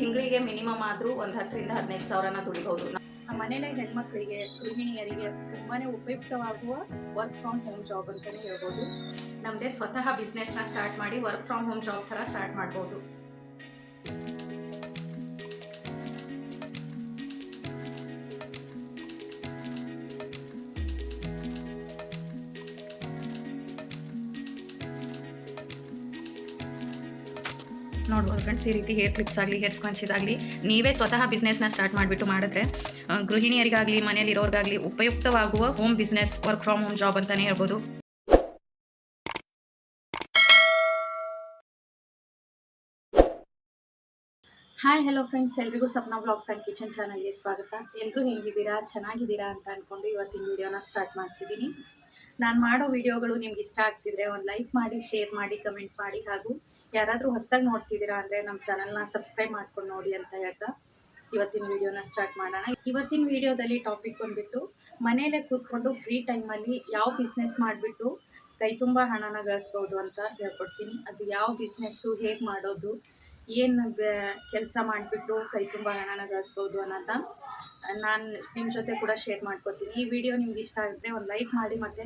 ತಿಂಗಳಿಗೆ ಮಿನಿಮಮ್ ಆದರೂ ಒಂದು ಹತ್ತರಿಂದ ಹದಿನೈದು ಸಾವಿರನ ದುಡಿಬಹುದು ಮನೇಲೆ ಹೆಣ್ಮಕ್ಳಿಗೆ ಗೃಹಿಣಿಯರಿಗೆ ತುಂಬಾನೇ ಉಪಯುಕ್ತವಾಗುವ ವರ್ಕ್ ಫ್ರಮ್ ಹೋಮ್ ಜಾಬ್ ಅಂತಲೇ ಹೇಳ್ಬೋದು. ನಮ್ಮದೇ ಸ್ವತಃ ಬಿಸ್ನೆಸ್ನ ಸ್ಟಾರ್ಟ್ ಮಾಡಿ ವರ್ಕ್ ಫ್ರಮ್ ಹೋಮ್ ಜಾಬ್ ಥರ ಸ್ಟಾರ್ಟ್ ಮಾಡ್ಬೋದು. ಫ್ರೆಂಡ್ಸ್ ಈ ರೀತಿ ಹೇರ್ ಕ್ಲಿಪ್ಸ್ ಆಗಲಿ ಹೇರ್ ಸ್ಕಂಚಸ್ ಆಗಲಿ, ನೀವೇ ಸ್ವತಃ ಬಿಸ್ನೆಸ್ನ ಸ್ಟಾರ್ಟ್ ಮಾಡಿಬಿಟ್ಟು ಮಾಡಿದ್ರೆ ಗೃಹಿಣಿಯರಿಗಾಗಲಿ, ಮನೆಯಲ್ಲಿರೋರಿಗಾಗಲಿ ಉಪಯುಕ್ತವಾಗುವ home business work from home job ಅಂತಲೇ ಹೇಳ್ಬೋದು. ಹಾಯ್ ಹಲೋ ಫ್ರೆಂಡ್ಸ್ ಎಲ್ರಿಗೂ ಸಪ್ನ ಬ್ಲಾಗ್ಸ್ ಆ್ಯಂಡ್ ಕಿಚನ್ ಚಾನಲ್ಗೆ ಸ್ವಾಗತ. ಎಲ್ಲರೂ ಹೆಂಗಿದ್ದೀರಾ? ಚೆನ್ನಾಗಿದ್ದೀರಾ ಅಂತ ಅಂದ್ಕೊಂಡು ಇವತ್ತಿನ ವಿಡಿಯೋನ ಸ್ಟಾರ್ಟ್ ಮಾಡ್ತಿದ್ದೀನಿ. ನಾನು ಮಾಡೋ ವಿಡಿಯೋಗಳು ನಿಮ್ಗೆ ಇಷ್ಟ ಆಗ್ತಿದ್ರೆ ಒಂದು ಲೈಕ್ ಮಾಡಿ ಶೇರ್ ಮಾಡಿ ಕಮೆಂಟ್ ಮಾಡಿ ಹಾಗೂ ಯಾರಾದರೂ ಹೊಸದಾಗಿ ನೋಡ್ತಿದ್ದೀರಾ ಅಂದರೆ ನಮ್ಮ ಚಾನಲ್ನ ಸಬ್ಸ್ಕ್ರೈಬ್ ಮಾಡ್ಕೊಂಡು ನೋಡಿ ಅಂತ ಹೇಳ್ತಾ ಇವತ್ತಿನ ವಿಡಿಯೋನ ಸ್ಟಾರ್ಟ್ ಮಾಡೋಣ. ಇವತ್ತಿನ ವಿಡಿಯೋದಲ್ಲಿ ಟಾಪಿಕ್ ಬಂದುಬಿಟ್ಟು ಮನೆಯಲ್ಲೇ ಕೂತ್ಕೊಂಡು ಫ್ರೀ ಟೈಮಲ್ಲಿ ಯಾವ ಬಿಸ್ನೆಸ್ ಮಾಡಿಬಿಟ್ಟು ಕೈ ತುಂಬ ಹಣನ ಗಳಿಸ್ಬೋದು ಅಂತ ಹೇಳ್ಕೊಡ್ತೀನಿ. ಅದು ಯಾವ ಬಿಸ್ನೆಸ್ಸು ಹೇಗೆ ಮಾಡೋದು, ಏನು ಕೆಲಸ ಮಾಡಿಬಿಟ್ಟು ಕೈ ತುಂಬ ಹಣನ ಗಳಿಸ್ಬೋದು ಅನ್ನೋದ ನಾನು ನಿಮ್ಮ ಜೊತೆ ಕೂಡ ಶೇರ್ ಮಾಡ್ಕೊತೀನಿ ಈ ವಿಡಿಯೋ ನಿಮ್ಗೆ ಇಷ್ಟ ಆಗಿದ್ರೆ ಒಂದು ಲೈಕ್ ಮಾಡಿ ಮತ್ತು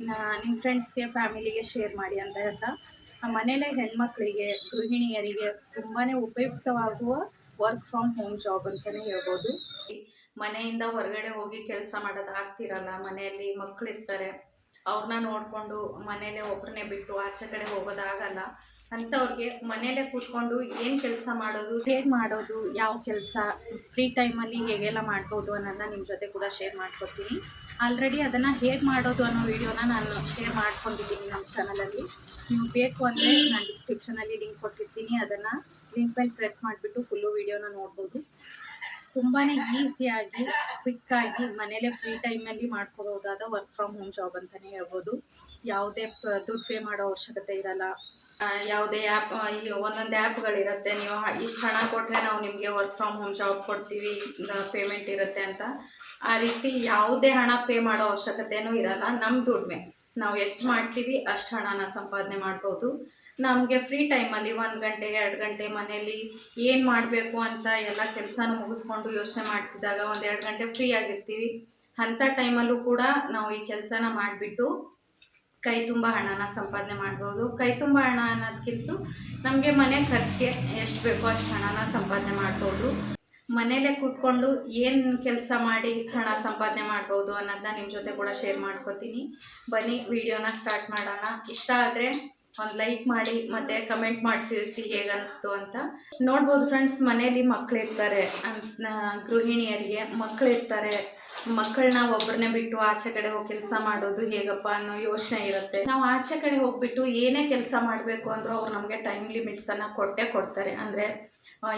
ನಿಮ್ಮ ಫ್ರೆಂಡ್ಸ್ಗೆ ಫ್ಯಾಮಿಲಿಗೆ ಶೇರ್ ಮಾಡಿ ಅಂತ ಹೇಳ್ತಾ ಮನೇಲೆ ಹೆಣ್ಮಕ್ಳಿಗೆ, ಗೃಹಿಣಿಯರಿಗೆ ತುಂಬಾ ಉಪಯುಕ್ತವಾಗುವ ವರ್ಕ್ ಫ್ರಮ್ ಹೋಮ್ ಜಾಬ್ ಅಂತಲೇ ಹೇಳ್ಬೋದು. ಮನೆಯಿಂದ ಹೊರಗಡೆ ಹೋಗಿ ಕೆಲಸ ಮಾಡೋದು ಆಗ್ತಿರಲ್ಲ, ಮನೆಯಲ್ಲಿ ಮಕ್ಕಳಿರ್ತಾರೆ ಅವ್ರನ್ನ ನೋಡಿಕೊಂಡು ಮನೇಲೆ ಒಬ್ಬರನ್ನೇ ಬಿಟ್ಟು ಆಚೆ ಕಡೆ ಹೋಗೋದಾಗಲ್ಲ ಅಂಥವ್ರಿಗೆ ಮನೇಲೆ ಕೂತ್ಕೊಂಡು ಏನು ಕೆಲಸ ಮಾಡೋದು, ಹೇಗೆ ಮಾಡೋದು, ಯಾವ ಕೆಲಸ ಫ್ರೀ ಟೈಮಲ್ಲಿ ಹೇಗೆಲ್ಲ ಮಾಡ್ಬೋದು ಅನ್ನೋದನ್ನ ನಿಮ್ಮ ಜೊತೆ ಕೂಡ ಶೇರ್ ಮಾಡ್ಕೊತೀನಿ ಆಲ್ರೆಡಿ ಅದನ್ನು ಹೇಗೆ ಮಾಡೋದು ಅನ್ನೋ ವಿಡಿಯೋನ ನಾನು ಶೇರ್ ಮಾಡ್ಕೊಂಡಿದ್ದೀನಿ ನಮ್ಮ ಚಾನಲಲ್ಲಿ ನೀವು ಬೇಕು ಅಂದರೆ ನಾನು ಡಿಸ್ಕ್ರಿಪ್ಷನಲ್ಲಿ ಲಿಂಕ್ ಕೊಟ್ಟಿರ್ತೀನಿ. ಅದನ್ನು ಲಿಂಕ್ ಮೇಲೆ ಪ್ರೆಸ್ ಮಾಡಿಬಿಟ್ಟು ಫುಲ್ಲು ವಿಡಿಯೋನ ನೋಡ್ಬೋದು. ತುಂಬಾ ಈಸಿಯಾಗಿ ಕ್ವಿಕ್ಕಾಗಿ ಮನೇಲೇ ಫ್ರೀ ಟೈಮಲ್ಲಿ ಮಾಡ್ಕೊಬೋದಾದ ವರ್ಕ್ ಫ್ರಮ್ ಹೋಮ್ ಜಾಬ್ ಅಂತಲೇ ಹೇಳ್ಬೋದು. ಯಾವುದೇ ದುಡ್ಡು ಪೇ ಮಾಡೋ ಅವಶ್ಯಕತೆ ಇರಲ್ಲ. ಯಾವುದೇ ಆ್ಯಪ್ ಒಂದೊಂದು ಆ್ಯಪ್ಗಳಿರುತ್ತೆ ನೀವು ಇಷ್ಟು ಹಣ ಕೊಟ್ಟರೆ ನಾವು ನಿಮಗೆ ವರ್ಕ್ ಫ್ರಮ್ ಹೋಮ್ ಜಾಬ್ ಕೊಡ್ತೀವಿ ಪೇಮೆಂಟ್ ಇರುತ್ತೆ ಅಂತ. ಆ ರೀತಿ ಯಾವುದೇ ಹಣ ಪೇ ಮಾಡೋ ಅವಶ್ಯಕತೆನೂ ಇರಲ್ಲ ನಮ್ಮ ದುಡಿಮೆ. ನಾವು ಎಷ್ಟು ಮಾಡ್ತೀವಿ ಅಷ್ಟು ಹಣನ ಸಂಪಾದನೆ ಮಾಡ್ಬೋದು. ನಮಗೆ ಫ್ರೀ ಟೈಮಲ್ಲಿ ಒಂದು ಗಂಟೆ, ಎರಡು ಗಂಟೆ ಮನೆಯಲ್ಲಿ ಏನು ಮಾಡಬೇಕು ಅಂತ ಎಲ್ಲ ಕೆಲಸನೂ ಮುಗಿಸ್ಕೊಂಡು ಯೋಚನೆ ಮಾಡ್ತಿದ್ದಾಗ ಒಂದು ಎರಡು ಗಂಟೆ ಫ್ರೀ ಆಗಿರ್ತೀವಿ. ಅಂಥ ಟೈಮಲ್ಲೂ ಕೂಡ ನಾವು ಈ ಕೆಲಸನ ಮಾಡಿಬಿಟ್ಟು ಕೈ ತುಂಬ ಹಣನ ಸಂಪಾದನೆ ಮಾಡ್ಬೋದು. ಕೈ ತುಂಬ ಹಣ ಅನ್ನೋದಕ್ಕಿಂತ ನಮಗೆ ಮನೆ ಖರ್ಚಿಗೆ ಎಷ್ಟು ಬೇಕೋ ಅಷ್ಟು ಹಣನ ಸಂಪಾದನೆ ಮಾಡ್ಬೋದು. ಮನೇಲೇ ಕೂತ್ಕೊಂಡು ಏನು ಕೆಲಸ ಮಾಡಿ ಹಣ ಸಂಪಾದನೆ ಮಾಡ್ಬೋದು ಅನ್ನೋದನ್ನ ನಿಮ್ಮ ಜೊತೆ ಕೂಡ ಶೇರ್ ಮಾಡ್ಕೊತೀನಿ. ಬನ್ನಿ, ವಿಡಿಯೋನ ಸ್ಟಾರ್ಟ್ ಮಾಡೋಣ. ಇಷ್ಟ ಆದರೆ ಒಂದು ಲೈಕ್ ಮಾಡಿ, ಮತ್ತು ಕಮೆಂಟ್ ಮಾಡಿ ತಿಳಿಸಿ ಹೇಗೆ ಅಂತ. ನೋಡ್ಬೋದು ಫ್ರೆಂಡ್ಸ್ ಮನೇಲಿ ಮಕ್ಕಳಿರ್ತಾರೆ ಅಂತ, ಗೃಹಿಣಿಯರಿಗೆ ಮಕ್ಕಳಿರ್ತಾರೆ ಮಕ್ಕಳನ್ನ ಒಬ್ಬರನ್ನೇ ಬಿಟ್ಟು ಆಚೆ ಕಡೆ ಹೋಗಿ ಕೆಲಸ ಮಾಡೋದು ಹೇಗಪ್ಪ ಅನ್ನೋ ಯೋಚನೆ ಇರುತ್ತೆ. ನಾವು ಆಚೆ ಕಡೆ ಹೋಗ್ಬಿಟ್ಟು ಏನೇ ಕೆಲಸ ಮಾಡಬೇಕು ಅಂದರೂ ಅವ್ರು ನಮಗೆ ಟೈಮ್ ಲಿಮಿಟ್ಸನ್ನು ಕೊಟ್ಟೇ ಕೊಡ್ತಾರೆ. ಅಂದರೆ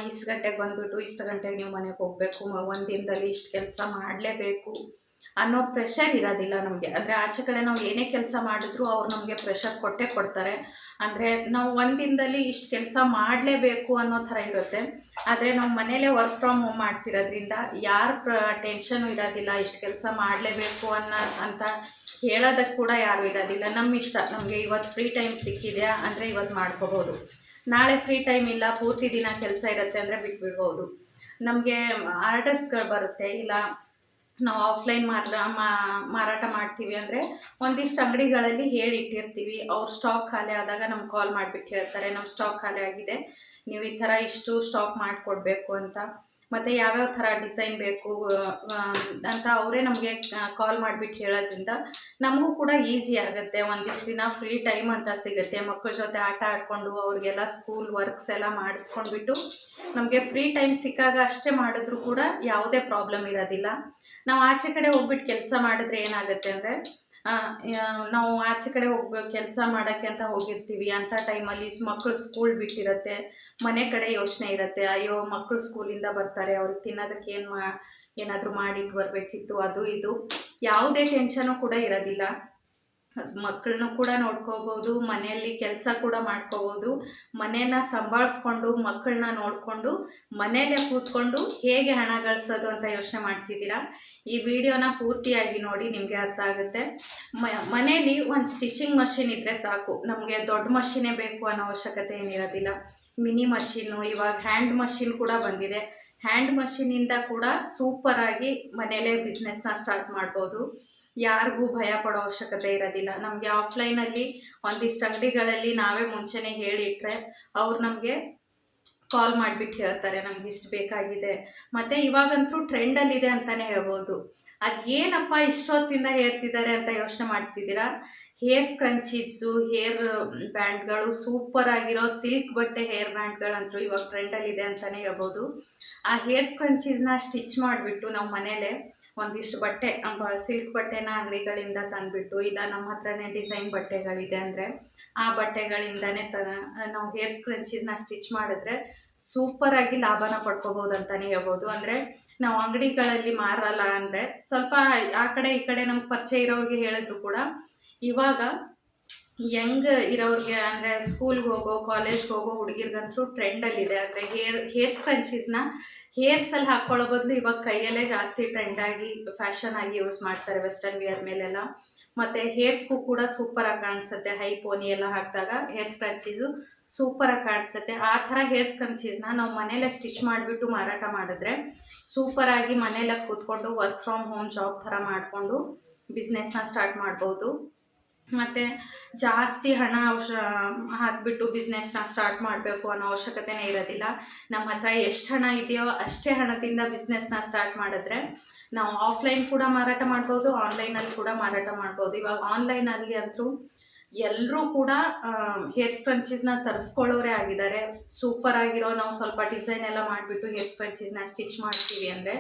ಇಷ್ಟು ಗಂಟೆಗೆ ಬಂದುಬಿಟ್ಟು ಇಷ್ಟು ಗಂಟೆಗೆ ನೀವು ಮನೆಗೆ ಹೋಗಬೇಕು ಒಂದು ದಿನದಲ್ಲಿ ಇಷ್ಟು ಕೆಲಸ ಮಾಡಲೇಬೇಕು ಅನ್ನೋ ಪ್ರೆಷರ್ ಇರೋದಿಲ್ಲ ನಮಗೆ. ಅಂದರೆ ಆಚೆ ಕಡೆ ನಾವು ಏನೇ ಕೆಲಸ ಮಾಡಿದ್ರು ಅವ್ರು ನಮಗೆ ಪ್ರೆಷರ್ ಕೊಟ್ಟೇ ಕೊಡ್ತಾರೆ. ಅಂದರೆ ನಾವು ಒಂದು ದಿನದಲ್ಲಿ ಇಷ್ಟು ಕೆಲಸ ಮಾಡಲೇಬೇಕು ಅನ್ನೋ ಥರ ಇರುತ್ತೆ. ಆದರೆ ನಾವು ಮನೇಲೇ ವರ್ಕ್ ಫ್ರಮ್ ಹೋಮ್ ಮಾಡ್ತಿರೋದ್ರಿಂದ ಯಾರ ಪ್ರ ಟೆನ್ಷನು ಇರೋದಿಲ್ಲ, ಇಷ್ಟು ಕೆಲಸ ಮಾಡಲೇಬೇಕು ಅನ್ನೋ ಅಂತ ಹೇಳೋದಕ್ಕೆ ಕೂಡ ಯಾರು ಇರೋದಿಲ್ಲ. ನಮ್ಮ ಇಷ್ಟ. ನಮಗೆ ಇವತ್ತು ಫ್ರೀ ಟೈಮ್ ಸಿಕ್ಕಿದೆಯಾ? ಅಂದರೆ ಇವತ್ತು ಮಾಡ್ಕೋಬೋದು. ನಾಳೆ ಫ್ರೀ ಟೈಮ್ ಇಲ್ಲ, ಪೂರ್ತಿ ದಿನ ಕೆಲಸ ಇರುತ್ತೆ ಅಂದರೆ ಬಿಟ್ಬಿಡ್ಬೋದು. ನಮಗೆ ಆರ್ಡರ್ಸ್ಗಳು ಬರುತ್ತೆ, ಇಲ್ಲ ನಾವು ಆಫ್ಲೈನ್ ಮಾರ ಮಾರಾಟ ಮಾಡ್ತೀವಿ ಅಂದರೆ ಒಂದಿಷ್ಟು ಅಂಗಡಿಗಳಲ್ಲಿ ಹೇಳಿ ಇಟ್ಟಿರ್ತೀವಿ. ಅವ್ರು ಸ್ಟಾಕ್ ಖಾಲಿ ಆದಾಗ ನಮ್ಗೆ ಕಾಲ್ ಮಾಡಿಬಿಟ್ಟು ಹೇಳ್ತಾರೆ ನಮ್ಮ ಸ್ಟಾಕ್ ಖಾಲಿ ಆಗಿದೆ, ನೀವು ಈ ಥರ ಇಷ್ಟು ಸ್ಟಾಕ್ ಮಾಡಿಕೊಡ್ಬೇಕು ಅಂತ. ಮತ್ತು ಯಾವ್ಯಾವ ಥರ ಡಿಸೈನ್ ಬೇಕು ಅಂತ ಅವರೇ ನಮಗೆ ಕಾಲ್ ಮಾಡಿಬಿಟ್ಟು ಹೇಳೋದ್ರಿಂದ ನಮಗೂ ಕೂಡ ಈಸಿ ಆಗುತ್ತೆ. ಒಂದಿಷ್ಟು ದಿನ ಫ್ರೀ ಟೈಮ್ ಅಂತ ಸಿಗುತ್ತೆ. ಮಕ್ಕಳ ಜೊತೆ ಆಟ ಆಡಿಕೊಂಡು ಅವ್ರಿಗೆಲ್ಲ ಸ್ಕೂಲ್ ವರ್ಕ್ಸ್ ಎಲ್ಲ ಮಾಡಿಸ್ಕೊಂಡ್ಬಿಟ್ಟು ನಮಗೆ ಫ್ರೀ ಟೈಮ್ ಸಿಕ್ಕಾಗ ಅಷ್ಟೇ ಮಾಡಿದ್ರು ಕೂಡ ಯಾವುದೇ ಪ್ರಾಬ್ಲಮ್ ಇರೋದಿಲ್ಲ. ನಾವು ಆಚೆ ಕಡೆ ಹೋಗ್ಬಿಟ್ಟು ಕೆಲಸ ಮಾಡಿದ್ರೆ ಏನಾಗುತ್ತೆ ಅಂದರೆ ನಾವು ಆಚೆ ಕಡೆ ಹೋಗ್ಬೇಕು ಕೆಲಸ ಮಾಡೋಕ್ಕೆ ಅಂತ ಹೋಗಿರ್ತೀವಿ. ಅಂಥ ಟೈಮಲ್ಲಿ ಮಕ್ಕಳು ಸ್ಕೂಲ್ ಬಿಟ್ಟಿರುತ್ತೆ. ಮನೆ ಕಡೆ ಯೋಚನೆ ಇರುತ್ತೆ. ಅಯ್ಯೋ ಮಕ್ಕಳು ಸ್ಕೂಲಿಂದ ಬರ್ತಾರೆ, ಅವ್ರಿಗೆ ತಿನ್ನೋದಕ್ಕೆ ಏನು ಮಾ, ಏನಾದರೂ ಮಾಡಿಟ್ಟು ಬರಬೇಕಿತ್ತು, ಅದು ಇದು. ಯಾವುದೇ ಟೆನ್ಷನು ಕೂಡ ಇರೋದಿಲ್ಲ. ಮಕ್ಕಳನ್ನು ಕೂಡ ನೋಡ್ಕೋಬೋದು, ಮನೆಯಲ್ಲಿ ಕೆಲಸ ಕೂಡ ಮಾಡ್ಕೋಬೋದು ಮನೇನ ಸಂಭಾಳಿಸ್ಕೊಂಡು ಮಕ್ಕಳನ್ನ ನೋಡಿಕೊಂಡು, ಮನೆಯಲ್ಲೇ ಕೂತ್ಕೊಂಡು ಹೇಗೆ ಹಣ ಗಳಿಸೋದು ಅಂತ ಯೋಚನೆ ಮಾಡ್ತಿದ್ದೀರಾ? ಈ ವಿಡಿಯೋನ ಪೂರ್ತಿಯಾಗಿ ನೋಡಿ ನಿಮಗೆ ಅರ್ಥ ಆಗುತ್ತೆ. ಮನೆಯಲ್ಲಿ ಒಂದು ಸ್ಟಿಚಿಂಗ್ ಮಷಿನ್ ಇದ್ದರೆ ಸಾಕು. ನಮಗೆ ದೊಡ್ಡ ಮಷಿನೇ ಬೇಕು ಅನ್ನೋ ಅವಶ್ಯಕತೆ ಏನಿರೋದಿಲ್ಲ. ಮಿನಿ ಮಷಿನ್ನು ಇವಾಗ ಹ್ಯಾಂಡ್ ಮಷಿನ್ ಕೂಡ ಬಂದಿದೆ. ಹ್ಯಾಂಡ್ ಮಷಿನಿಂದ ಕೂಡ ಸೂಪರಾಗಿ ಮನೆಯಲ್ಲೇ ಬಿಸ್ನೆಸ್ನ ಸ್ಟಾರ್ಟ್ ಮಾಡ್ಬೋದು. ಯಾರಿಗೂ ಭಯ ಪಡೋ ಅವಶ್ಯಕತೆ ಇರೋದಿಲ್ಲ. ನಮಗೆ ಆಫ್ಲೈನಲ್ಲಿ ಒಂದಿಷ್ಟು ಅಂಗಡಿಗಳಲ್ಲಿ ನಾವೇ ಮುಂಚೆನೇ ಹೇಳಿಟ್ರೆ ಅವ್ರು ನಮಗೆ ಕಾಲ್ ಮಾಡಿಬಿಟ್ಟು ಹೇಳ್ತಾರೆ, ನಮ್ಗೆ ಇಷ್ಟು ಬೇಕಾಗಿದೆ. ಮತ್ತು ಇವಾಗಂತೂ ಟ್ರೆಂಡಲ್ಲಿದೆ ಅಂತಲೇ ಹೇಳ್ಬೋದು. ಅದು ಏನಪ್ಪ ಇಷ್ಟೊತ್ತಿಂದ ಹೇಳ್ತಿದ್ದಾರೆ ಅಂತ ಯೋಚನೆ ಮಾಡ್ತಿದ್ದೀರಾ? ಹೇರ್ ಸ್ಕ್ರಂಚೀಸು ಹೇರ್ ಬ್ಯಾಂಡ್ಗಳು ಸೂಪರ್ ಆಗಿರೋ ಸಿಲ್ಕ್ ಬಟ್ಟೆ, ಹೇರ್ ಬ್ಯಾಂಡ್ಗಳಂತೂ ಇವಾಗ ಟ್ರೆಂಡಲ್ಲಿದೆ ಅಂತಲೇ ಹೇಳ್ಬೋದು. ಆ ಹೇರ್ ಸ್ಕ್ರಂಚೀಸ್ನ ಸ್ಟಿಚ್ ಮಾಡಿಬಿಟ್ಟು ನಾವು ಮನೆಯಲ್ಲೇ ಒಂದಿಷ್ಟು ಬಟ್ಟೆ ಸಿಲ್ಕ್ ಬಟ್ಟೆನ ಅಂಗಡಿಗಳಿಂದ ತಂದುಬಿಟ್ಟು, ಇಲ್ಲ ನಮ್ಮ ಹತ್ರನೇ ಡಿಸೈನ್ ಬಟ್ಟೆಗಳಿದೆ ಅಂದರೆ ಆ ಬಟ್ಟೆಗಳಿಂದನೇ ತ, ನಾವು ಹೇರ್ ಸ್ಕ್ರಂಚೀಸ್ನ ಸ್ಟಿಚ್ ಮಾಡಿದ್ರೆ ಸೂಪರಾಗಿ ಲಾಭನ ಪಡ್ಕೋಬೋದು ಅಂತಲೇ ಹೇಳ್ಬೋದು. ಅಂದರೆ ನಾವು ಅಂಗಡಿಗಳಲ್ಲಿ ಮಾರಲ್ಲ ಅಂದರೆ ಸ್ವಲ್ಪ ಆ ಕಡೆ ಈ ಕಡೆ ನಮ್ಗೆ ಪರಿಚಯ ಇರೋರಿಗೆ ಹೇಳಿದ್ರು ಕೂಡ ಇವಾಗ ಯಂಗ್ ಇರೋರಿಗೆ ಅಂದರೆ ಸ್ಕೂಲ್ಗೆ ಹೋಗೋ, ಕಾಲೇಜ್ಗೆ ಹೋಗೋ ಹುಡುಗಿರ್ಗಂತೂ ಟ್ರೆಂಡಲ್ಲಿದೆ. ಅಂದರೆ ಹೇರ್ ಹೇರ್ ಸ್ಕ್ರಂಚೀಸ್ನ ಹೇರ್ಸಲ್ಲಿ ಹಾಕ್ಕೊಳ್ಳೋ ಬದಲು ಇವಾಗ ಕೈಯಲ್ಲೇ ಜಾಸ್ತಿ ಟ್ರೆಂಡಾಗಿ ಫ್ಯಾಷನ್ ಆಗಿ ಯೂಸ್ ಮಾಡ್ತಾರೆ ವೆಸ್ಟರ್ನ್ ವಿಯರ್ ಮೇಲೆಲ್ಲ. ಮತ್ತು ಹೇರ್ಸ್ಗೂ ಕೂಡ ಸೂಪರಾಗಿ ಕಾಣಿಸುತ್ತೆ. ಹೈ ಪೋನಿ ಎಲ್ಲ ಹಾಕಿದಾಗ ಹೇರ್ ಸ್ಕ್ರಂಚೀಸು ಸೂಪರಾಗಿ ಕಾಣಿಸುತ್ತೆ. ಆ ಥರ ಹೇರ್ ಸ್ಕ್ರಂಚೀಸ್ನ ನಾವು ಮನೇಲೆ ಸ್ಟಿಚ್ ಮಾಡಿಬಿಟ್ಟು ಮಾರಾಟ ಮಾಡಿದ್ರೆ ಸೂಪರಾಗಿ ಮನೇಲೆ ಕೂತ್ಕೊಂಡು ವರ್ಕ್ ಫ್ರಮ್ ಹೋಮ್ ಜಾಬ್ ಥರ ಮಾಡಿಕೊಂಡು ಬಿಸ್ನೆಸ್ನ ಸ್ಟಾರ್ಟ್ ಮಾಡ್ಬೋದು. ಮತ್ತು ಜಾಸ್ತಿ ಹಣ ಅವಶ ಹಾಕಿಬಿಟ್ಟು ಬಿಸ್ನೆಸ್ನ ಸ್ಟಾರ್ಟ್ ಮಾಡಬೇಕು ಅನ್ನೋ ಅವಶ್ಯಕತೆನೇ ಇರೋದಿಲ್ಲ. ನಮ್ಮ ಹತ್ರ ಎಷ್ಟು ಹಣ ಇದೆಯೋ ಅಷ್ಟೇ ಹಣದಿಂದ ಬಿಸ್ನೆಸ್ನ ಸ್ಟಾರ್ಟ್ ಮಾಡಿದ್ರೆ ನಾವು ಆಫ್ಲೈನ್ ಕೂಡ ಮಾರಾಟ ಮಾಡ್ಬೋದು ಆನ್ಲೈನಲ್ಲಿ ಕೂಡ ಮಾರಾಟ ಮಾಡ್ಬೋದು. ಇವಾಗ ಆನ್ಲೈನಲ್ಲಿ ಅಂತೂ ಎಲ್ಲರೂ ಕೂಡ ಹೇರ್ ಸ್ಕ್ರಂಚೀಸ್ನ ತರಿಸ್ಕೊಳ್ಳೋರೆ ಆಗಿದ್ದಾರೆ. ಸೂಪರ್ ಆಗಿರೋ ನಾವು ಸ್ವಲ್ಪ ಡಿಸೈನ್ ಎಲ್ಲ ಮಾಡಿಬಿಟ್ಟು ಹೇರ್ ಸ್ಕ್ರಂಚೀಸ್ನ ಸ್ಟಿಚ್ ಮಾಡ್ತೀವಿ ಅಂದರೆ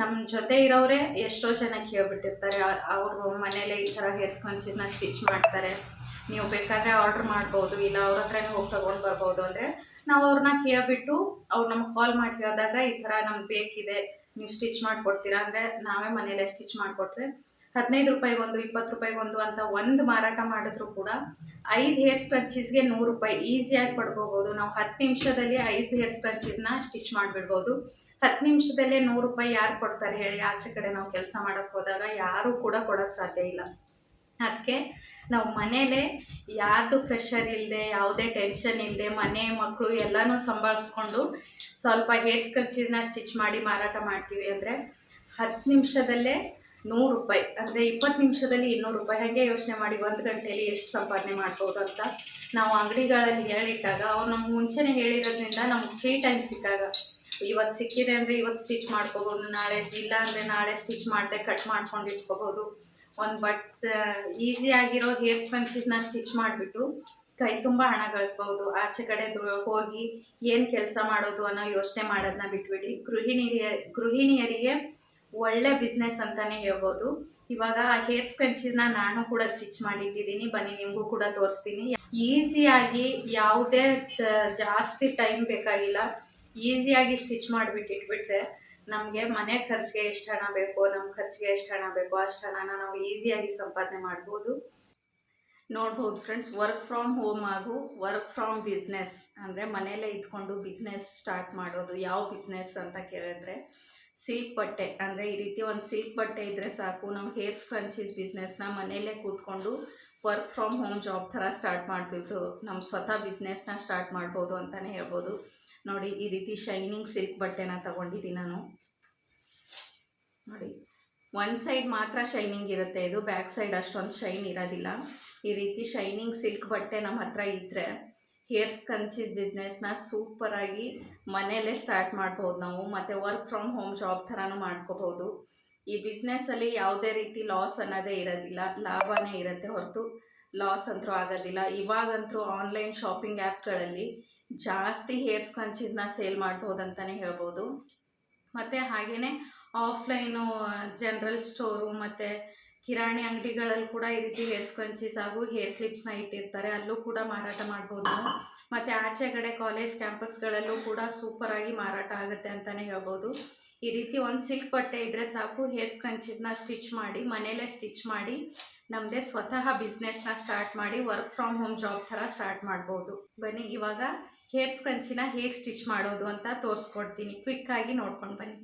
ನಮ್ಮ ಜೊತೆ ಇರೋರೆ ಎಷ್ಟೋ ಜನ ಕೇಳ್ಬಿಟ್ಟಿರ್ತಾರೆ. ಅವರು ಮನೇಲೆ ಈ ಥರ ಹೇರ್ ಸ್ಕ್ರಂಚೀಸ್ನ ಸ್ಟಿಚ್ ಮಾಡ್ತಾರೆ. ನೀವು ಬೇಕಾದರೆ ಆರ್ಡ್ರ್ ಮಾಡ್ಬೋದು, ಇಲ್ಲ ಅವ್ರ ಹತ್ರ ಹೋಗಿ ತೊಗೊಂಡು ಬರ್ಬೋದು ಅಂದರೆ ನಾವು ಅವ್ರನ್ನ ಕೇಳ್ಬಿಟ್ಟು ಅವ್ರು ನಮ್ಗೆ ಕಾಲ್ ಮಾಡಿ ಹೇಳಿದಾಗ ಈ ಥರ ನಮ್ಗೆ ಬೇಕಿದೆ, ನೀವು ಸ್ಟಿಚ್ ಮಾಡಿಕೊಡ್ತೀರಾ ಅಂದರೆ ನಾವೇ ಮನೇಲೆ ಸ್ಟಿಚ್ ಮಾಡಿಕೊಟ್ರೆ ಹದಿನೈದು ರೂಪಾಯಿಗೊಂದು, ಇಪ್ಪತ್ತು ರೂಪಾಯಿಗೊಂದು ಅಂತ ಒಂದು ಮಾರಾಟ ಮಾಡಿದ್ರು ಕೂಡ ಐದು ಹೇರ್ ಸ್ಕ್ರಂಚೀಸ್ಗೆ ನೂರು ರೂಪಾಯಿ ಈಸಿಯಾಗಿ ಪಡ್ಕೋಬೋದು ನಾವು ಹತ್ತು ನಿಮಿಷದಲ್ಲಿ ಐದು ಹೇರ್ ಸ್ಕ್ರಂಚೀಸ್ನ ಸ್ಟಿಚ್ ಮಾಡಿಬಿಡ್ಬೋದು. ಹತ್ತು ನಿಮಿಷದಲ್ಲೇ ನೂರು ರೂಪಾಯಿ ಯಾರು ಕೊಡ್ತಾರೆ ಹೇಳಿ ಆಚೆ ಕಡೆ ನಾವು ಕೆಲಸ ಮಾಡೋಕ್ಕೆ ಹೋದಾಗ ಯಾರೂ ಕೂಡ ಕೊಡೋಕ್ಕೆ ಸಾಧ್ಯ ಇಲ್ಲ. ಅದಕ್ಕೆ ನಾವು ಮನೆಯಲ್ಲೇ ಯಾರ್ದು ಪ್ರೆಷರ್ ಇಲ್ಲದೆ ಯಾವುದೇ ಟೆನ್ಷನ್ ಇಲ್ಲದೆ ಮನೆ ಮಕ್ಕಳು ಎಲ್ಲನೂ ಸಂಭಾಳಿಸ್ಕೊಂಡು ಸ್ವಲ್ಪ ಹೇರ್ ಸ್ಕ್ರಂಚೀಸ್ನ ಸ್ಟಿಚ್ ಮಾಡಿ ಮಾರಾಟ ಮಾಡ್ತೀವಿ ಅಂದರೆ ಹತ್ತು ನಿಮಿಷದಲ್ಲೇ ನೂರು ರೂಪಾಯಿ, ಅಂದರೆ ಇಪ್ಪತ್ತು ನಿಮಿಷದಲ್ಲಿ ಇನ್ನೂರು ರೂಪಾಯಿ. ಹಾಗೆ ಯೋಚನೆ ಮಾಡಿ ಒಂದು ಗಂಟೆಯಲ್ಲಿ ಎಷ್ಟು ಸಂಪಾದನೆ ಮಾಡ್ಬೋದು ಅಂತ ನಾವು ಅಂಗಡಿಗಳಲ್ಲಿ ಹೇಳಿಟ್ಟಾಗ ಅವ್ರು ನಮ್ಗೆ ಮುಂಚೆನೇ ಹೇಳಿರೋದ್ರಿಂದ ನಮ್ಗೆ ಫ್ರೀ ಟೈಮ್ ಸಿಕ್ಕಾಗ. ಇವತ್ತು ಸಿಕ್ಕಿದೆ ಅಂದರೆ ಇವತ್ತು ಸ್ಟಿಚ್ ಮಾಡ್ಕೋಬೋದು, ನಾಳೆ ಇಲ್ಲ ಅಂದರೆ ನಾಳೆ ಸ್ಟಿಚ್ ಮಾಡದೆ ಕಟ್ ಮಾಡ್ಕೊಂಡು ಇಟ್ಕೋಬೋದು. ಒಂದು ಬಟ್ ಈಸಿ ಆಗಿರೋ ಹೇರ್ ಸ್ಪಂಚಸ್ನ ಸ್ಟಿಚ್ ಮಾಡಿಬಿಟ್ಟು ಕೈ ತುಂಬ ಹಣ ಗಳಿಸ್ಬೋದು ಆಚೆ ಕಡೆ ಹೋಗಿ ಏನು ಕೆಲಸ ಮಾಡೋದು ಅನ್ನೋ ಯೋಚನೆ ಮಾಡೋದನ್ನ ಬಿಟ್ಬಿಡಿ. ಗೃಹಿಣಿಯ, ಗೃಹಿಣಿಯರಿಗೆ ಒಳ್ಳೆ ಬಿಸ್ನೆಸ್ ಅಂತಲೇ ಹೇಳ್ಬೋದು. ಇವಾಗ ಹೇರ್ ಸ್ಕ್ರಂಚಿನ ನಾನು ಕೂಡ ಸ್ಟಿಚ್ ಮಾಡಿಟ್ಟಿದ್ದೀನಿ. ಬನ್ನಿ, ನಿಮಗೂ ಕೂಡ ತೋರಿಸ್ತೀನಿ. ಈಸಿಯಾಗಿ ಯಾವುದೇ ಜಾಸ್ತಿ ಟೈಮ್ ಬೇಕಾಗಿಲ್ಲ. ಈಸಿಯಾಗಿ ಸ್ಟಿಚ್ ಮಾಡಿಬಿಟ್ಟು ಇಟ್ಬಿಟ್ರೆ ನಮಗೆ ಮನೆ ಖರ್ಚಿಗೆ ಎಷ್ಟು ಹಣ ಬೇಕೋ ನಮ್ಮ ಖರ್ಚಿಗೆ ಎಷ್ಟು ಹಣ ಬೇಕೋ ಅಷ್ಟು ಹಣನ ನಾವು ಈಸಿಯಾಗಿ ಸಂಪಾದನೆ ಮಾಡ್ಬೋದು. ನೋಡ್ಬೋದು ಫ್ರೆಂಡ್ಸ್ ವರ್ಕ್ ಫ್ರಮ್ ಹೋಮ್ ಹಾಗೂ ವರ್ಕ್ ಫ್ರಮ್ ಬಿಸ್ನೆಸ್ ಅಂದರೆ ಮನೆಯಲ್ಲೇ ಇದ್ಕೊಂಡು ಬಿಸ್ನೆಸ್ ಸ್ಟಾರ್ಟ್ ಮಾಡೋದು, ಯಾವ ಬಿಸ್ನೆಸ್ ಅಂತ ಕೇಳಿದ್ರೆ ಸಿಲ್ಕ್ ಬಟ್ಟೆ, ಅಂದರೆ ಈ ರೀತಿ ಒಂದು ಸಿಲ್ಕ್ ಬಟ್ಟೆ ಇದ್ದರೆ ಸಾಕು. ನಾವು ಹೇರ್ ಸ್ಕ್ರಂಚೀಸ್ ಬಿಸ್ನೆಸ್ನ ಮನೆಯಲ್ಲೇ ಕೂತ್ಕೊಂಡು ವರ್ಕ್ ಫ್ರಮ್ ಹೋಮ್ ಜಾಬ್ ಥರ ಸ್ಟಾರ್ಟ್ ಮಾಡಿಬಿಟ್ಟು ನಮ್ಮ ಸ್ವತಃ ಬಿಸ್ನೆಸ್ನ ಸ್ಟಾರ್ಟ್ ಮಾಡ್ಬೋದು ಅಂತಲೇ ಹೇಳ್ಬೋದು. ನೋಡಿ, ಈ ರೀತಿ ಶೈನಿಂಗ್ ಸಿಲ್ಕ್ ಬಟ್ಟೆನ ತಗೊಂಡಿದ್ದೀನಿ ನಾನು. ನೋಡಿ ಒಂದು ಸೈಡ್ ಮಾತ್ರ ಶೈನಿಂಗ್ ಇರುತ್ತೆ. ಇದು ಬ್ಯಾಕ್ ಸೈಡ್ ಅಷ್ಟೊಂದು ಶೈನ್ ಇರೋದಿಲ್ಲ. ಈ ರೀತಿ ಶೈನಿಂಗ್ ಸಿಲ್ಕ್ ಬಟ್ಟೆ ನಮ್ಮ ಹತ್ರ ಇದ್ದರೆ ಹೇರ್ ಕಂಚೀಸ್ ಬಿಸ್ನೆಸ್ನ ಸೂಪರಾಗಿ ಮನೆಯಲ್ಲೇ ಸ್ಟಾರ್ಟ್ ಮಾಡ್ಬೋದು ನಾವು, ಮತ್ತು ವರ್ಕ್ ಫ್ರಮ್ ಹೋಮ್ ಜಾಬ್ ಥರನೂ ಮಾಡ್ಕೋಬೋದು ಈ ಬಿಸ್ನೆಸ್ಸಲ್ಲಿ ಯಾವುದೇ ರೀತಿ ಲಾಸ್ ಅನ್ನೋದೇ ಇರೋದಿಲ್ಲ, ಲಾಭನೇ ಇರುತ್ತೆ ಹೊರತು. ಲಾಸ್ ಅಂತೂ ಆಗೋದಿಲ್ಲ. ಇವಾಗಂತೂ ಆನ್ಲೈನ್ ಶಾಪಿಂಗ್ ಆ್ಯಪ್ಗಳಲ್ಲಿ ಜಾಸ್ತಿ ಹೇರ್ಸ್ ಕಂಚೀಸ್ನ ಸೇಲ್ ಮಾಡ್ಬೋದು ಅಂತಲೇ ಹೇಳ್ಬೋದು. ಮತ್ತು ಹಾಗೆಯೇ ಆಫ್ಲೈನು ಜನರಲ್ ಸ್ಟೋರು ಮತ್ತು ಕಿರಾಣಿ ಅಂಗಡಿಗಳಲ್ಲಿ ಕೂಡ ಈ ರೀತಿ ಹೇರ್ ಸ್ಕಂಚೀಸ್ ಹಾಗೂ ಹೇರ್ ಕ್ಲಿಪ್ಸ್ನ ಇಟ್ಟಿರ್ತಾರೆ. ಅಲ್ಲೂ ಕೂಡ ಮಾರಾಟ ಮಾಡ್ಬೋದು ಮತ್ತು ಆಚೆ ಕಡೆ ಕಾಲೇಜ್ ಕ್ಯಾಂಪಸ್ಗಳಲ್ಲೂ ಕೂಡ ಸೂಪರಾಗಿ ಮಾರಾಟ ಆಗುತ್ತೆ ಅಂತಲೇ ಹೇಳ್ಬೋದು. ಈ ರೀತಿ ಒಂದು ಸಿಲ್ಕ್ ಬಟ್ಟೆ ಇದ್ದರೆ ಸಾಕು. ಹೇರ್ ಸ್ಕ್ರಂಚೀಸ್ನ ಸ್ಟಿಚ್ ಮಾಡಿ ಮನೆಯಲ್ಲೇ ಸ್ಟಿಚ್ ಮಾಡಿ ನಮ್ಮದೇ ಸ್ವತಃ ಬಿಸ್ನೆಸ್ನ ಸ್ಟಾರ್ಟ್ ಮಾಡಿ, ವರ್ಕ್ ಫ್ರಮ್ ಹೋಮ್ ಜಾಬ್ ಥರ ಸ್ಟಾರ್ಟ್ ಮಾಡ್ಬೋದು. ಬನ್ನಿ, ಇವಾಗ ಹೇರ್ ಸ್ಕ್ರಂಚಿನ ಹೇಗೆ ಸ್ಟಿಚ್ ಮಾಡೋದು ಅಂತ ತೋರಿಸ್ಕೊಡ್ತೀನಿ. ಕ್ವಿಕ್ಕಾಗಿ ನೋಡ್ಕೊಂಡು ಬನ್ನಿ.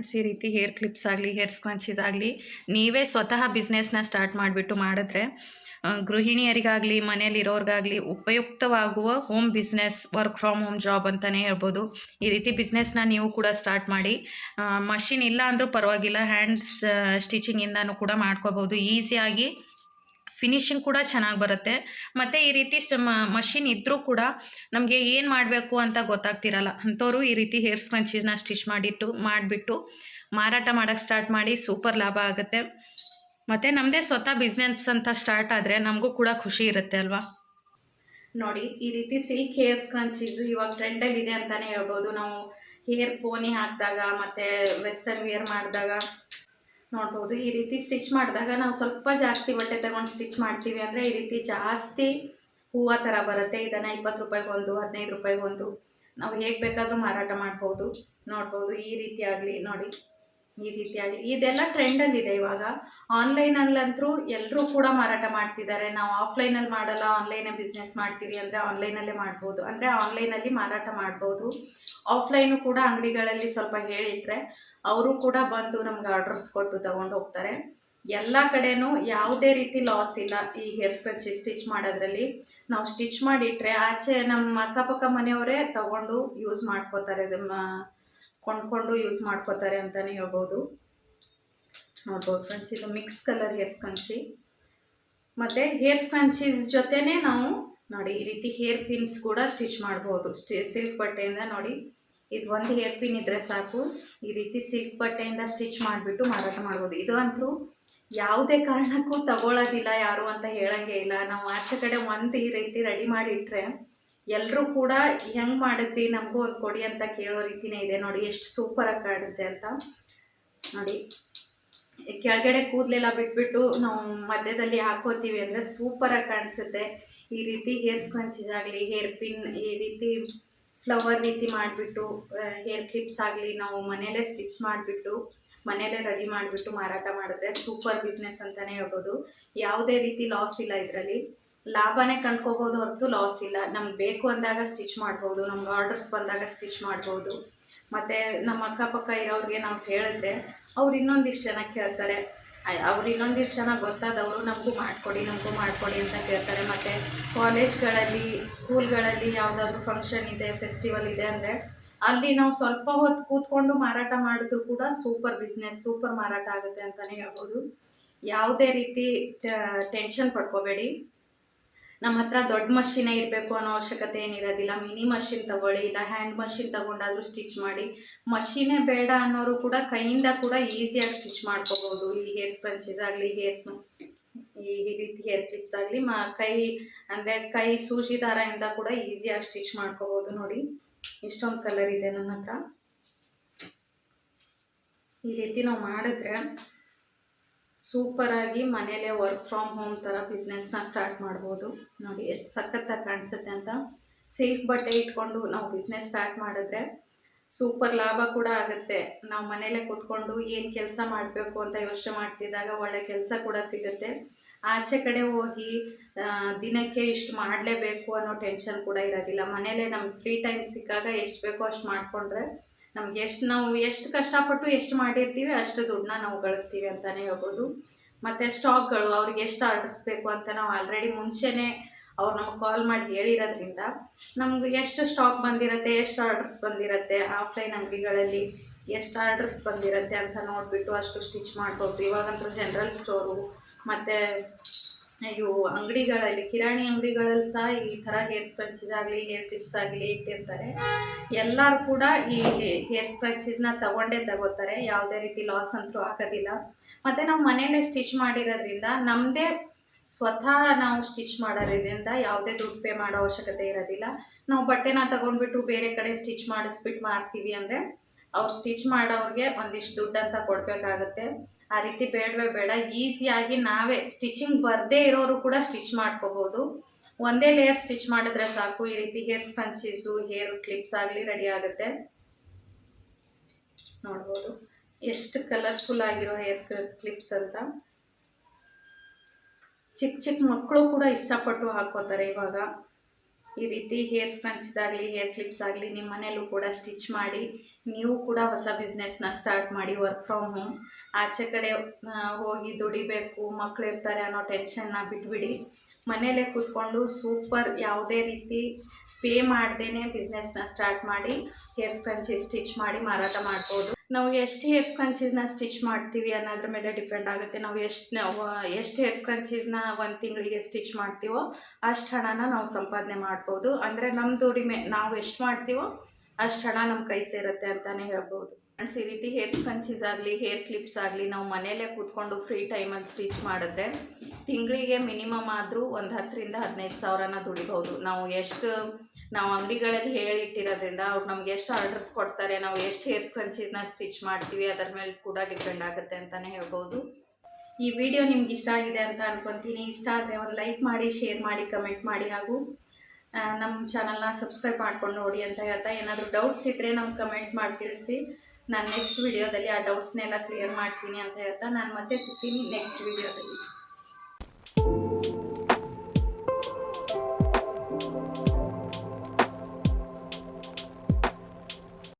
ಫ್ರೆಂಡ್ಸ್ ಈ ರೀತಿ ಹೇರ್ ಕ್ಲಿಪ್ಸ್ ಆಗಲಿ, ಹೇರ್ ಸ್ಕ್ರಂಚೀಸ್ ಆಗಲಿ, ನೀವೇ ಸ್ವತಃ ಬಿಸ್ನೆಸ್ನ ಸ್ಟಾರ್ಟ್ ಮಾಡಿಬಿಟ್ಟು ಮಾಡಿದ್ರೆ ಗೃಹಿಣಿಯರಿಗಾಗಲಿ, ಮನೆಯಲ್ಲಿರೋರಿಗಾಗಲಿ ಉಪಯುಕ್ತವಾಗುವ home business work from home job ಅಂತಲೇ ಹೇಳ್ಬೋದು. ಈ ರೀತಿ ಬಿಸ್ನೆಸ್ನ ನೀವು ಕೂಡ ಸ್ಟಾರ್ಟ್ ಮಾಡಿ ಮಷಿನ್ ಇಲ್ಲ ಅಂದರೂ ಪರವಾಗಿಲ್ಲ ಹ್ಯಾಂಡ್ಸ್ ಸ್ಟಿಚಿಂಗಿಂದನೂ ಕೂಡ ಮಾಡ್ಕೋಬೋದು ಈಸಿಯಾಗಿ ಫಿನಿಶಿಂಗ್ ಕೂಡ ಚೆನ್ನಾಗಿ ಬರುತ್ತೆ. ಮತ್ತು ಈ ರೀತಿ ಮಷಿನ್ ಇದ್ದರೂ ಕೂಡ ನಮಗೆ ಏನು ಮಾಡಬೇಕು ಅಂತ ಗೊತ್ತಾಗ್ತಿರಲ್ಲ. ಅಂಥವ್ರು ಈ ರೀತಿ ಹೇರ್ ಸ್ಪಂಚೀಸ್ನ ಸ್ಟಿಚ್ ಮಾಡಿಟ್ಟು, ಮಾಡಿಬಿಟ್ಟು ಮಾರಾಟ ಮಾಡೋಕ್ಕೆ ಸ್ಟಾರ್ಟ್ ಮಾಡಿ ಸೂಪರ್ ಲಾಭ ಆಗುತ್ತೆ. ಮತ್ತು ನಮ್ಮದೇ ಸ್ವತಃ ಬಿಸ್ನೆಸ್ ಅಂತ ಸ್ಟಾರ್ಟ್ ಆದರೆ ನಮಗೂ ಕೂಡ ಖುಷಿ ಇರುತ್ತೆ ಅಲ್ವಾ? ನೋಡಿ, ಈ ರೀತಿ ಸಿಲ್ಕ್ ಹೇರ್ ಸ್ಕ್ರಂಚೀಸು ಇವಾಗ ಟ್ರೆಂಡಲ್ಲಿ ಇದೆ ಅಂತಾನೆ ಹೇಳ್ಬೋದು. ನಾವು ಹೇರ್ ಪೋನಿ ಹಾಕಿದಾಗ ಮತ್ತು ವೆಸ್ಟರ್ನ್ ವೇರ್ ಮಾಡಿದಾಗ ನೋಡ್ಬೋದು. ಈ ರೀತಿ ಸ್ಟಿಚ್ ಮಾಡಿದಾಗ ನಾವು ಸ್ವಲ್ಪ ಜಾಸ್ತಿ ಬಟ್ಟೆ ತಗೊಂಡು ಸ್ಟಿಚ್ ಮಾಡ್ತೀವಿ ಅಂದರೆ ಈ ರೀತಿ ಜಾಸ್ತಿ ಹೂವು ಥರ ಬರುತ್ತೆ. ಇದನ್ನು ಇಪ್ಪತ್ತು ರೂಪಾಯಿಗೆ ಒಂದು ಹದಿನೈದು ರೂಪಾಯಿಗೆ ಒಂದು ನಾವು ಹೇಗೆ ಬೇಕಾದರೂ ಮಾರಾಟ ಮಾಡ್ಬೋದು. ನೋಡ್ಬೋದು. ಈ ರೀತಿ ಆಗಲಿ. ನೋಡಿ. ಈ ರೀತಿಯಾಗಿ. ಇದೆಲ್ಲ ಟ್ರೆಂಡಲ್ಲಿದೆ ಇವಾಗ. ಆನ್ಲೈನಲ್ಲಂತೂ ಎಲ್ಲರೂ ಕೂಡ ಮಾರಾಟ ಮಾಡ್ತಿದ್ದಾರೆ. ನಾವು ಆಫ್ಲೈನಲ್ಲಿ ಮಾಡಲ್ಲ ಆನ್ಲೈನೇ ಬಿಸ್ನೆಸ್ ಮಾಡ್ತೀವಿ ಅಂದರೆ ಆನ್ಲೈನಲ್ಲೇ ಮಾಡ್ಬೋದು. ಅಂದರೆ ಆನ್ಲೈನಲ್ಲಿ ಮಾರಾಟ ಮಾಡ್ಬೋದು. ಆಫ್ಲೈನು ಕೂಡ ಅಂಗಡಿಗಳಲ್ಲಿ ಸ್ವಲ್ಪ ಹೇಳಿದರೆ ಅವರು ಕೂಡ ಬಂದು ನಮ್ಗೆ ಆರ್ಡರ್ಸ್ ಕೊಟ್ಟು ತಗೊಂಡು ಹೋಗ್ತಾರೆ. ಎಲ್ಲ ಕಡೆನೂ ಯಾವುದೇ ರೀತಿ ಲಾಸ್ ಇಲ್ಲ. ಈ ಹೇರ್ ಸ್ಕ್ರಚ್ ಸ್ಟಿಚ್ ಮಾಡೋದ್ರಲ್ಲಿ ನಾವು ಸ್ಟಿಚ್ ಮಾಡಿಟ್ರೆ ಆಚೆ ನಮ್ಮ ಅಕ್ಕಪಕ್ಕ ಮನೆಯವರೇ ತಗೊಂಡು ಯೂಸ್ ಮಾಡ್ಕೋತಾರೆ. ಅದನ್ನ ಕೊಂಡ್ಕೊಂಡು ಯೂಸ್ ಮಾಡ್ಕೋತಾರೆ ಅಂತಲೇ ಹೇಳ್ಬೋದು. ನೋಡ್ಬೋದು ಫ್ರೆಂಡ್ಸ್ ಇದು ಮಿಕ್ಸ್ ಕಲರ್ ಹೇರ್ ಸ್ಕಂಚಿ ಮತ್ತು ಹೇರ್ ಸ್ಕಂಚೀಸ್ ಜೊತೆನೇ ನಾವು ನೋಡಿ ಈ ರೀತಿ ಹೇರ್ ಪಿನ್ಸ್ ಕೂಡ ಸ್ಟಿಚ್ ಮಾಡ್ಬೋದು. ಸಿಲ್ಕ್ ಬಟ್ಟೆಯಿಂದ ನೋಡಿ, ಇದು ಒಂದು ಹೇರ್ ಪಿನ್ ಇದ್ದರೆ ಸಾಕು. ಈ ರೀತಿ ಸಿಲ್ಕ್ ಬಟ್ಟೆಯಿಂದ ಸ್ಟಿಚ್ ಮಾಡಿಬಿಟ್ಟು ಮಾರಾಟ ಮಾಡ್ಬೋದು. ಇದು ಅಂತೂ ಯಾವುದೇ ಕಾರಣಕ್ಕೂ ತಗೊಳ್ಳೋದಿಲ್ಲ ಯಾರು ಅಂತ ಹೇಳೋಂಗೆ ಇಲ್ಲ. ನಾವು ಆಚೆ ಕಡೆ ಒಂದು ಈ ರೀತಿ ರೆಡಿ ಮಾಡಿಟ್ರೆ ಎಲ್ಲರೂ ಕೂಡ ಹೆಂಗೆ ಮಾಡಿದ್ರಿ? ನಮಗೂ ಒಂದು ಕೊಡಿ ಅಂತ ಕೇಳೋ ರೀತಿನೇ ಇದೆ ನೋಡಿ, ಎಷ್ಟು ಸೂಪರಾಗಿ ಕಾಣುತ್ತೆ ಅಂತ. ನೋಡಿ, ಕೆಳಗಡೆ ಕೂದಲೆಲ್ಲ ಬಿಟ್ಬಿಟ್ಟು ನಾವು ಮಧ್ಯದಲ್ಲಿ ಹಾಕೋತೀವಿ ಅಂದರೆ ಸೂಪರಾಗಿ ಕಾಣಿಸುತ್ತೆ. ಈ ರೀತಿ ಹೇರ್ ಸ್ಕ್ರಂಚಸ್ ಆಗಲಿ, ಹೇರ್ ಪಿನ್, ಈ ರೀತಿ ಫ್ಲವರ್ ರೀತಿ ಮಾಡಿಬಿಟ್ಟು ಹೇರ್ ಕ್ಲಿಪ್ಸ್ ಆಗಲಿ ನಾವು ಮನೆಯಲ್ಲೇ ಸ್ಟಿಚ್ ಮಾಡಿಬಿಟ್ಟು, ಮನೆಯಲ್ಲೇ ರೆಡಿ ಮಾಡಿಬಿಟ್ಟು ಮಾರಾಟ ಮಾಡಿದ್ರೆ ಸೂಪರ್ ಬಿಸ್ನೆಸ್ ಅಂತಲೇ ಹೇಳ್ಬೋದು. ಯಾವುದೇ ರೀತಿ ಲಾಸ್ ಇಲ್ಲ ಇದರಲ್ಲಿ. ಲಾಭನೇ ಕಂಡ್ಕೋಬೋದು ಹೊರತು ಲಾಸ್ ಇಲ್ಲ. ನಮ್ಗೆ ಬೇಕು ಅಂದಾಗ ಸ್ಟಿಚ್ ಮಾಡ್ಬೋದು, ನಮ್ಗೆ ಆರ್ಡರ್ಸ್ ಬಂದಾಗ ಸ್ಟಿಚ್ ಮಾಡ್ಬೋದು. ಮತ್ತು ನಮ್ಮ ಅಕ್ಕಪಕ್ಕ ಇರೋರಿಗೆ ನಾವು ಹೇಳಿದ್ರೆ ಅವ್ರು ಇನ್ನೊಂದಿಷ್ಟು ಜನ ಕೇಳ್ತಾರೆ. ಅವ್ರು ಇನ್ನೊಂದಿಷ್ಟು ಜನ ಗೊತ್ತಾದವರು ನಮಗೂ ಮಾಡಿಕೊಡಿ ನಮಗೂ ಮಾಡಿಕೊಡಿ ಅಂತ ಕೇಳ್ತಾರೆ. ಮತ್ತು ಕಾಲೇಜ್ಗಳಲ್ಲಿ ಸ್ಕೂಲ್ಗಳಲ್ಲಿ ಯಾವುದಾದ್ರೂ ಫಂಕ್ಷನ್ ಇದೆ ಫೆಸ್ಟಿವಲ್ ಇದೆ ಅಂದರೆ ಅಲ್ಲಿ ನಾವು ಸ್ವಲ್ಪ ಹೊತ್ತು ಕೂತ್ಕೊಂಡು ಮಾರಾಟ ಮಾಡಿದ್ರು ಕೂಡ ಸೂಪರ್ ಬಿಸ್ನೆಸ್ ಸೂಪರ್ ಮಾರಾಟ ಆಗುತ್ತೆ ಅಂತಲೇ ಹೇಳ್ಬೋದು. ಯಾವುದೇ ರೀತಿ ಟೆನ್ಷನ್ ಪಡ್ಕೋಬೇಡಿ. ನಮ್ಮ ಹತ್ರ ದೊಡ್ಡ ಮಷಿನೇ ಇರಬೇಕು ಅನ್ನೋ ಅವಶ್ಯಕತೆ ಏನಿರೋದಿಲ್ಲ. ಮಿನಿ ಮಷಿನ್ ತಗೊಳ್ಳಿ, ಇಲ್ಲ ಹ್ಯಾಂಡ್ ಮಷಿನ್ ತಗೊಂಡಾದ್ರೂ ಸ್ಟಿಚ್ ಮಾಡಿ. ಮಷಿನೇ ಬೇಡ ಅನ್ನೋರು ಕೂಡ ಕೈಯಿಂದ ಕೂಡ ಈಸಿಯಾಗಿ ಸ್ಟಿಚ್ ಮಾಡ್ಕೋಬೋದು ಈ ಹೇರ್ ಸ್ಪಂಚಸ್ ಆಗಲಿ ಹೇರ್ ಈ ರೀತಿ ಹೇರ್ ಕ್ಲಿಪ್ಸ್ ಆಗಲಿ, ಮ, ಕೈ, ಅಂದರೆ ಕೈ ಸೂಜಿ ದಾರದಿಂದ ಕೂಡ ಈಸಿಯಾಗಿ ಸ್ಟಿಚ್ ಮಾಡ್ಕೋಬೋದು ನೋಡಿ. ಇಷ್ಟೊಂದು ಕಲರ್ ಇದೆ ನನ್ನ ಹತ್ರ. ಈ ರೀತಿ ನಾವು ಮಾಡಿದ್ರೆ ಸೂಪರಾಗಿ ಮನೆಯಲ್ಲೇ ವರ್ಕ್ ಫ್ರಮ್ ಹೋಮ್ ಥರ ಬಿಸ್ನೆಸ್ನ ಸ್ಟಾರ್ಟ್ ಮಾಡ್ಬೋದು. ನೋಡಿ ಎಷ್ಟು ಸಖತ್ತಾಗಿ ಕಾಣಿಸುತ್ತೆ ಅಂತ. ಸಿಲ್ಕ್ ಬಟ್ಟೆ ಇಟ್ಕೊಂಡು ನಾವು ಬಿಸ್ನೆಸ್ ಸ್ಟಾರ್ಟ್ ಮಾಡಿದ್ರೆ ಸೂಪರ್ ಲಾಭ ಕೂಡ ಆಗುತ್ತೆ. ನಾವು ಮನೆಯಲ್ಲೇ ಕೂತ್ಕೊಂಡು ಏನು ಕೆಲಸ ಮಾಡಬೇಕು ಅಂತ ಯೋಚನೆ ಮಾಡ್ತಿದ್ದಾಗ ಒಳ್ಳೆ ಕೆಲಸ ಕೂಡ ಸಿಗುತ್ತೆ. ಆಚೆ ಕಡೆ ಹೋಗಿ ದಿನಕ್ಕೆ ಇಷ್ಟು ಮಾಡಲೇಬೇಕು ಅನ್ನೋ ಟೆನ್ಷನ್ ಕೂಡ ಇರೋದಿಲ್ಲ. ಮನೇಲೇ ನಮ್ಗೆ ಫ್ರೀ ಟೈಮ್ ಸಿಕ್ಕಾಗ ಎಷ್ಟು ಬೇಕೋ ಅಷ್ಟು ಮಾಡಿಕೊಂಡ್ರೆ ನಮ್ಗೆ ಎಷ್ಟು ನಾವು ಎಷ್ಟು ಕಷ್ಟಪಟ್ಟು ಎಷ್ಟು ಮಾಡಿರ್ತೀವಿ ಅಷ್ಟು ದುಡ್ಡನ್ನ ನಾವು ಗಳಿಸ್ತೀವಿ ಅಂತಲೇ ಹೇಳ್ಬೋದು. ಮತ್ತು ಸ್ಟಾಕ್ಗಳು ಅವ್ರಿಗೆ ಎಷ್ಟು ಆರ್ಡರ್ಸ್ ಬೇಕು ಅಂತ ನಾವು ಆಲ್ರೆಡಿ ಮುಂಚೆನೇ ಅವ್ರು ನಮಗೆ ಕಾಲ್ ಮಾಡಿ ಹೇಳಿರೋದ್ರಿಂದ ನಮ್ಗೆ ಎಷ್ಟು ಸ್ಟಾಕ್ ಬಂದಿರುತ್ತೆ, ಎಷ್ಟು ಆರ್ಡರ್ಸ್ ಬಂದಿರುತ್ತೆ ಆಫ್ಲೈನ್ ಅಂಗಡಿಗಳಲ್ಲಿ ಎಷ್ಟು ಆರ್ಡರ್ಸ್ ಬಂದಿರುತ್ತೆ ಅಂತ ನೋಡಿಬಿಟ್ಟು ಅಷ್ಟು ಸ್ಟಿಚ್ ಮಾಡ್ಬೋದು ಇವಾಗಂತೂ ಜನರಲ್ ಸ್ಟೋರು ಮತ್ತು ಇವು ಅಂಗಡಿಗಳಲ್ಲಿ, ಕಿರಾಣಿ ಅಂಗಡಿಗಳಲ್ಲಿ ಸಹ ಈ ಥರ ಹೇರ್ ಸ್ಪಂಚಸ್ ಆಗಲಿ, ಹೇರ್ ಕ್ಲಿಪ್ಸ್ ಆಗಲಿ ಇಟ್ಟಿರ್ತಾರೆ. ಎಲ್ಲರೂ ಕೂಡ ಈ ಹೇರ್ ಸ್ಪಂಚಸ್ನ ತಗೊಂಡೇ ತಗೋತಾರೆ. ಯಾವುದೇ ರೀತಿ ಲಾಸ್ ಅಂತೂ ಆಗೋದಿಲ್ಲ. ಮತ್ತು ನಾವು ಮನೆಯಲ್ಲೇ ಸ್ಟಿಚ್ ಮಾಡಿರೋದ್ರಿಂದ ನಮ್ಮದೇ ಸ್ವತಃ ನಾವು ಸ್ಟಿಚ್ ಮಾಡೋದ್ರಿಂದ ಯಾವುದೇ ದುಡ್ಡು ಪೇ ಮಾಡೋ ಅವಶ್ಯಕತೆ ಇರೋದಿಲ್ಲ. ನಾವು ಬಟ್ಟೆನ ತಗೊಂಡ್ಬಿಟ್ಟು ಬೇರೆ ಕಡೆ ಸ್ಟಿಚ್ ಮಾಡಿಸ್ಬಿಟ್ಟು ಮಾರ್ತೀವಿ ಅಂದರೆ ಅವ್ರು ಸ್ಟಿಚ್ ಮಾಡೋರಿಗೆ ಒಂದಿಷ್ಟು ದುಡ್ಡು ಅಂತ ಕೊಡಬೇಕಾಗತ್ತೆ. ಆ ರೀತಿ ಬೇಡವೇ ಬೇಡ ಈಸಿಯಾಗಿ ನಾವೇ ಸ್ಟಿಚಿಂಗ್ ಬರದೇ ಇರೋರು ಕೂಡ ಸ್ಟಿಚ್ ಮಾಡ್ಕೋಬೋದು. ಒಂದೇ ಲೇಯರ್ ಸ್ಟಿಚ್ ಮಾಡಿದ್ರೆ ಸಾಕು, ಈ ರೀತಿ ಹೇರ್ ಸ್ಪಂಚೀಸು ಹೇರ್ ಕ್ಲಿಪ್ಸ್ ಆಗಲಿ ರೆಡಿ ಆಗುತ್ತೆ. ನೋಡ್ಬೋದು, ಎಷ್ಟು ಕಲರ್ಫುಲ್ ಆಗಿರೋ ಹೇರ್ ಕ್ಲಿಪ್ಸ್ ಅಂತ. ಚಿಕ್ಕ ಚಿಕ್ಕ ಮಕ್ಕಳು ಕೂಡ ಇಷ್ಟಪಟ್ಟು ಹಾಕೋತಾರೆ ಇವಾಗ. ಈ ರೀತಿ ಹೇರ್ ಸ್ಪಂಚಸ್ ಆಗಲಿ ಹೇರ್ ಕ್ಲಿಪ್ಸ್ ಆಗಲಿ ನಿಮ್ಮ ಮನೆಯಲ್ಲೂ ಕೂಡ ಸ್ಟಿಚ್ ಮಾಡಿ, ನೀವು ಕೂಡ ಹೊಸ ಬಿಸ್ನೆಸ್ನ ಸ್ಟಾರ್ಟ್ ಮಾಡಿ ವರ್ಕ್ ಫ್ರಮ್ ಹೋಮ್ ಆಚೆ ಕಡೆ ಹೋಗಿ ದುಡಿಬೇಕು, ಮಕ್ಳು ಇರ್ತಾರೆ ಅನ್ನೋ ಟೆನ್ಷನ್ನ ಬಿಟ್ಬಿಡಿ. ಮನೆಯಲ್ಲೇ ಕೂತ್ಕೊಂಡು ಸೂಪರ್ ಯಾವುದೇ ರೀತಿ ಪೇ ಮಾಡ್ದೇ ಬಿಸ್ನೆಸ್ನ ಸ್ಟಾರ್ಟ್ ಮಾಡಿ ಹೇರ್ ಸ್ಕ್ರಂಚೀಸ್ ಸ್ಟಿಚ್ ಮಾಡಿ ಮಾರಾಟ ಮಾಡ್ಬೋದು. ನಾವು ಎಷ್ಟು ಹೇರ್ ಸ್ಕ್ರಂಚೀಸ್ನ ಸ್ಟಿಚ್ ಮಾಡ್ತೀವಿ ಅನ್ನೋದ್ರ ಮೇಲೆ ಡಿಪೆಂಡ್ ಆಗುತ್ತೆ. ನಾವು ಎಷ್ಟು ಎಷ್ಟು ಹೇರ್ ಸ್ಕ್ರಂಚೀಸ್ನ ಒಂದು ತಿಂಗಳಿಗೆ ಸ್ಟಿಚ್ ಮಾಡ್ತೀವೋ ಅಷ್ಟು ಹಣನ ನಾವು ಸಂಪಾದನೆ ಮಾಡ್ಬೋದು. ಅಂದರೆ ನಮ್ಮ ದುಡಿಮೆ ನಾವು ಎಷ್ಟು ಮಾಡ್ತೀವೋ ಅಷ್ಟು ಹಣ ನಮ್ಮ ಕೈ ಸೇರುತ್ತೆ ಅಂತಲೇ ಹೇಳ್ಬೋದು. ಫ್ರೆಂಡ್ಸ್, ಈ ರೀತಿ ಹೇರ್ ಸ್ಪಂಚಸ್ ಆಗಲಿ, ಹೇರ್ ಕ್ಲಿಪ್ಸ್ ಆಗಲಿ ನಾವು ಮನೆಯಲ್ಲೇ ಕೂತ್ಕೊಂಡು ಫ್ರೀ ಟೈಮಲ್ಲಿ ಸ್ಟಿಚ್ ಮಾಡಿದ್ರೆ ತಿಂಗಳಿಗೆ ಮಿನಿಮಮ್ ಆದರೂ ಒಂದು ಹತ್ತರಿಂದ ಹದಿನೈದು ಸಾವಿರನ ದುಡಿಬಹುದು. ನಾವು ಎಷ್ಟು, ನಾವು ಅಂಗಡಿಗಳಲ್ಲಿ ಹೇಳಿಟ್ಟಿರೋದ್ರಿಂದ ಅವ್ರು ನಮ್ಗೆ ಎಷ್ಟು ಆರ್ಡರ್ಸ್ ಕೊಡ್ತಾರೆ, ನಾವು ಎಷ್ಟು ಹೇರ್ ಸ್ಕ್ರಂಚೀಸ್ನ ಸ್ಟಿಚ್ ಮಾಡ್ತೀವಿ, ಅದರ ಮೇಲೆ ಕೂಡ ಡಿಪೆಂಡ್ ಆಗುತ್ತೆ ಅಂತಲೇ ಹೇಳ್ಬೋದು. ಈ ವಿಡಿಯೋ ನಿಮ್ಗೆ ಇಷ್ಟ ಆಗಿದೆ ಅಂತ ಅನ್ಕೊತೀನಿ. ಇಷ್ಟ ಆದರೆ ಒಂದು ಲೈಕ್ ಮಾಡಿ, ಶೇರ್ ಮಾಡಿ, ಕಮೆಂಟ್ ಮಾಡಿ ಹಾಗೂ ನಮ್ಮ ಚಾನಲ್ನ ಸಬ್ಸ್ಕ್ರೈಬ್ ಮಾಡ್ಕೊಂಡು ನೋಡಿ ಅಂತ ಹೇಳ್ತಾ. ಏನಾದರೂ ಡೌಟ್ಸ್ ಇದ್ದರೆ ನಮ್ಗೆ ಕಮೆಂಟ್ ಮಾಡಿ ತಿಳಿಸಿ. ನಾನು ನೆಕ್ಸ್ಟ್ ವಿಡಿಯೋದಲ್ಲಿ ಆ ಡೌಟ್ಸ್ನೆಲ್ಲ ಕ್ಲಿಯರ್ ಮಾಡ್ತೀನಿ ಅಂತ ಹೇಳ್ತಾ ನಾನು ಮತ್ತೆ ಸಿಗ್ತೀನಿ ನೆಕ್ಸ್ಟ್ ವಿಡಿಯೋದಲ್ಲಿ